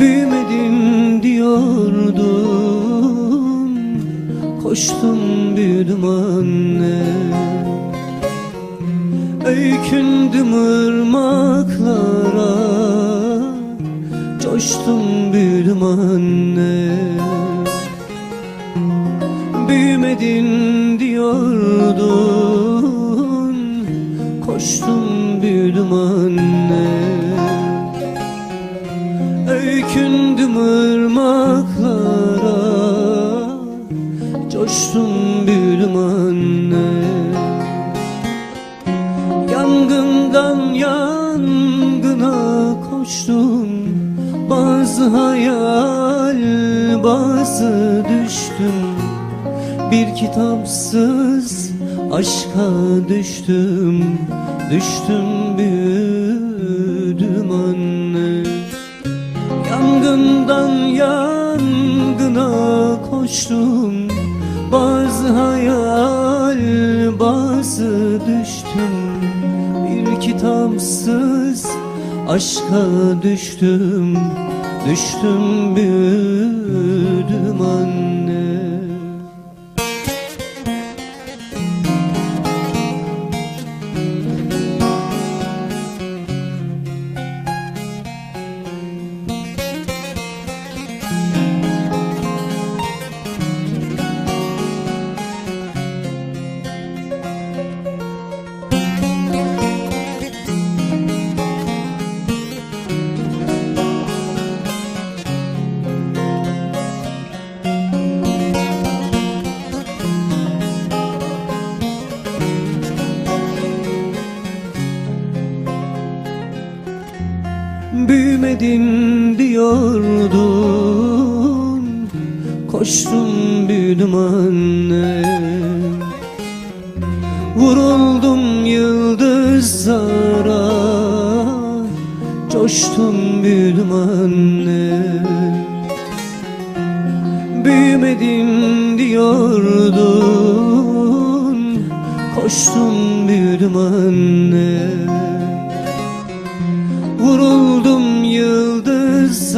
Büyümedim diyordum Koştum büyüdüm anne. Öykündüm ırmaklara Coştum büyüdüm anne. Büyümedin diyordun. Koştum büyüdüm anne. Öykündüm ırmaklara. Coştum büyüdüm anne. Yangından yangına koştum Bazı hayal bazı düştüm Bir kitapsız aşka düştüm Düştüm büyüdüm anne. Yangından yangına koştum Bazı hayal bazı düştüm. Bir kitapsız aşka düştüm Düştüm büyüdüm anne Büyümedin diyordun. Koştum büyüdüm anne. Vuruldum yıldızlara. Coştum büyüdüm anne. Büyümedin diyordun. Koştum büyüdüm anne Vuruldum yıldız